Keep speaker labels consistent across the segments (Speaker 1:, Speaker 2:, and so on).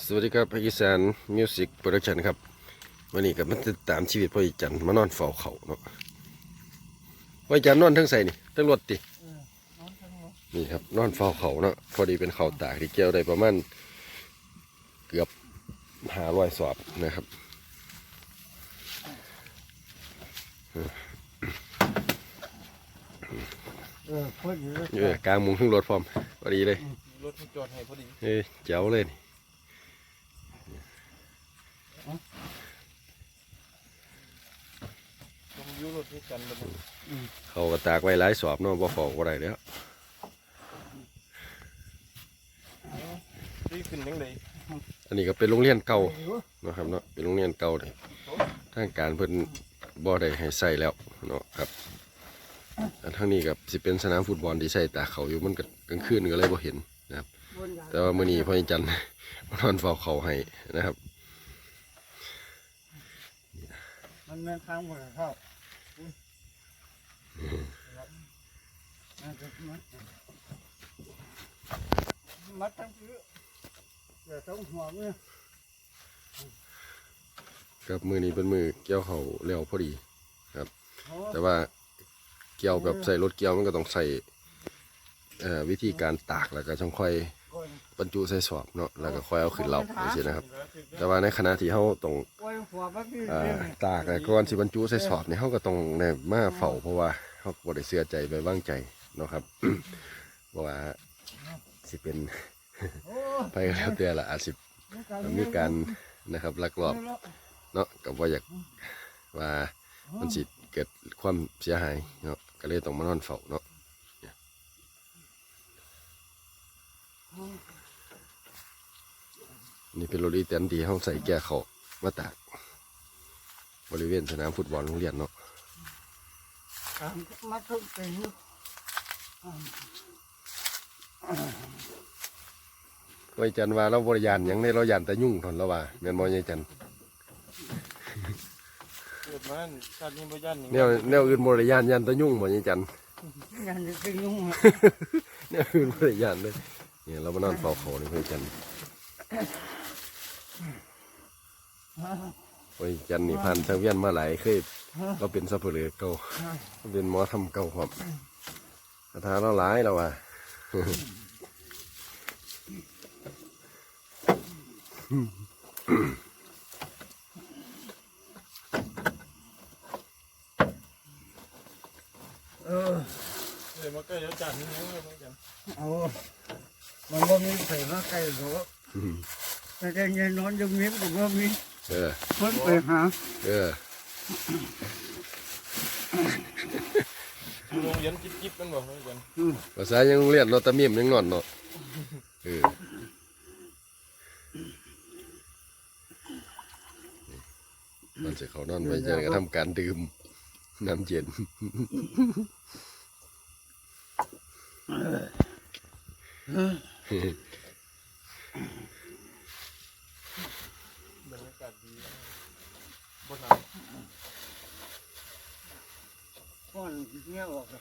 Speaker 1: สวัสดีครับภาคอีสานมิวสิกโปรดักชันครับวันนี้ก็มาติดตามชีวิตพ่ออีจันทร์มานอนเฝ้าเขาเนาะพ่ออีจันทร์นอนทั้งใส่นี่ทั้งรถตินี่ครับนอนเฝ้าเขาเนาะพอดีเป็นเขาตากที่เกี่ยวได้ประมาณเกือบหาร้อยสอบนะครับ
Speaker 2: เออพอดีเลย
Speaker 1: เออกลางมุงทั้งรถพร้อมพอดีเลย
Speaker 3: รถมันจอดให้พอดี
Speaker 1: เอ้ยเจ๋วเลยนี่
Speaker 3: ต้องอยูรถด้วยกันแบบนี้
Speaker 1: เขาก็ตากไว้หลายสอบเนาะบ่เฝ้าก็ได้แล้ว
Speaker 3: ที่ขึ้นยังไง
Speaker 1: อันนี้ก็เป็นโรงเรียนเก่า
Speaker 2: อยู่
Speaker 1: เนาะครับเนาะเป็นโรงเรียนเก่าเลยทางการเพิ่นบ่ได้ให้ใส่แล้วเนาะครับอันทางนี้กับสิเป็นสนามฟุตบอลที่ใส่ตาเขาอยู่มันก็กลางคืนก็เลยบ่เห็นนะครับ
Speaker 2: บนใหญ่
Speaker 1: แต่ว่ามื้อนี้พ่อจันทร์มานอนเฝ้าเขาให้นะครับ
Speaker 2: มันแม่นทางบนเข้าอุ้ยน่าจะมัดมัดทั้งคือเดี๋ยวต้องหัวมือ
Speaker 1: กับมื้อนี้เป็นมื้อเกี่ยวเขาวแล้วพอดี
Speaker 2: โอ้
Speaker 1: แต่ว่าเกี่ยวแบบใส่รถเกี่ยวมันก็ต้องใส่เอ่อวิธีการตากแล้วก็ต้องค่อย
Speaker 2: ก่อน
Speaker 1: บรรจุใส่สอบเนาะแล้วก็ค่อยเอาขึ้นเหลาจังซี่นะครับ แต่ว่าในขณะที่เฮาต้อง
Speaker 2: ไว้หัวมันคื อ่า
Speaker 1: ตากแล้วก่อนสิบรรจุใส่สอบนี่เขาก็ต้องในมาเฝ้าเพราะว่าเขาบ่ได้เชื่อใจไปว่างใจเนาะครับเพราะว่าสิเป็นไปแล้วแต่ละอาจสิมีการนะครับลักลอบเนาะกับว่าอยากว่ามันสิเกิดความเสียหายเนาะก็เลยต้องมานอนเฝ้าเนาะนี่เป็นโรลีแตนที่เขาใส่แก้เขามาตาก บริเวณสนามฟุตบอลโรงเรียนเนาะ
Speaker 2: ตามมัดทุกสิ่ง
Speaker 1: ไว้จันว่าเราบริยานหยังในเรายานแต่ยุ่งทนแล้วว่าแม่นบ่ยายจัน
Speaker 3: เกิดมาชาตินี้บ่ย่านนี่
Speaker 1: แนวแนวอื่นบริยานยานแต่ยุ่งบ่ยายจัน
Speaker 2: ยันจะเป็นยุ่งอะ
Speaker 1: แนวอื่นบริยานเลยเนี่ยเรามานอนเฝ้าเขานี่เพื่อจัน ไว้จันนี่ผ่านทางเวียนมาหลายเคยเราเป็นสัพเพเหลือเก่าเราเป็นหมอทำเก่าครับคาถาเราหลายแล้วว่า
Speaker 2: เออ
Speaker 3: เลยมาใกล้แล้วจานนี้ยังไม่มาจัน
Speaker 2: เอามันบ่มีใส่มาใกล้หรอกแต่แกเงินนอนอยังมีมันก็มี
Speaker 1: เออ
Speaker 2: เพิ่นไปหา
Speaker 1: เออ
Speaker 3: โรงเรียนจิ๊บๆมันบอกให้จัน
Speaker 1: ภาษายังโรงเรียนเนาะตะมีมยังนอนเนาะเออมันจะเขานอนไปจะก็ทำการดื่มน้ำเย็น
Speaker 3: บรรยากาศดี บ่หนาว
Speaker 2: ก้อนเงี้ยออกอะ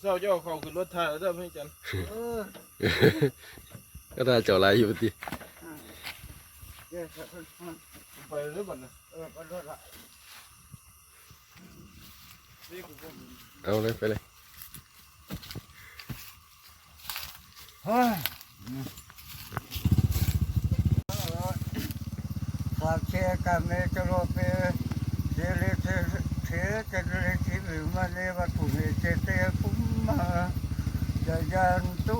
Speaker 3: เช้าเจ้าเขาขึ้นรถไทยแล้วเด้อให้จัน
Speaker 2: เออ
Speaker 1: ก็ถ้าเจ้าหลายอยู่ติ
Speaker 2: เดี๋ยวจะเพิ่นมา
Speaker 3: ไปหรือบ่นะ
Speaker 2: เออไปรถละ
Speaker 3: นี่กูก็
Speaker 1: เอาเลยไปเลย
Speaker 2: เฮ้ยฝากเชียร์กันเมจโรเปเจริเทเทกันเลยที่วิมาเนวัตุเมเจเตปุมมาจะยันตุ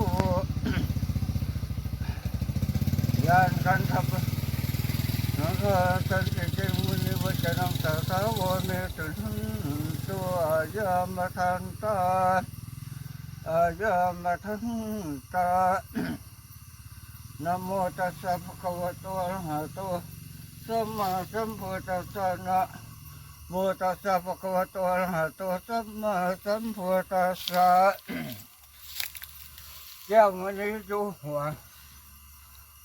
Speaker 2: ยันกันทับนักสันเจมุนิวจนังตาสาวเมตุนตัวยามทันตา อายามทันตานโมตัสสะภะคะวะโตอะระหะโตสัมมาสัมพุทธัสสะนะโมตัสสะภะคะวะโตอะระหะโตสัมมาสัมพุทธัสสะแก้วมันนี้อยู่หัว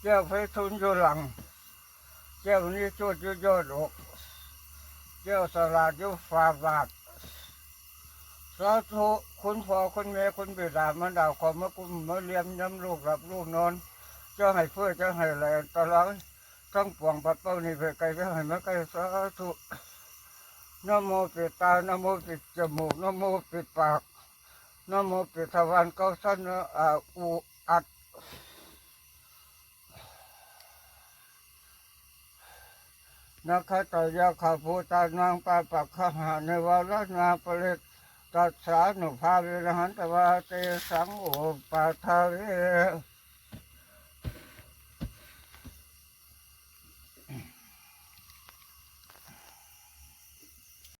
Speaker 2: แก้วไฟทุนอยู่หลังแก้วนี้จุดอยู่ยอดอกแก้วสลัดอยู่ฝ่าบาท สาธุคุณพ่อคุณแม่คุณบิดามารดาขอมากุมมาเลี้ยงย้ำลูกหลับลูกนอนเจ้าให้เพื่อเจ้าให้แหลตลอดทั้งปวงปัดเป้านี่ไปไกลไปให้มาไกลสาธุนโมปิดตานโมปิดจมูกนโมปิดปากนโมปิดทวารเก้าสั้นนอาอูอัดนักขตยาขาภูตานางปาปักขหาในวาลนาปริต ตัสสานุภาเวรหันตวาเตสังโอปาทาเว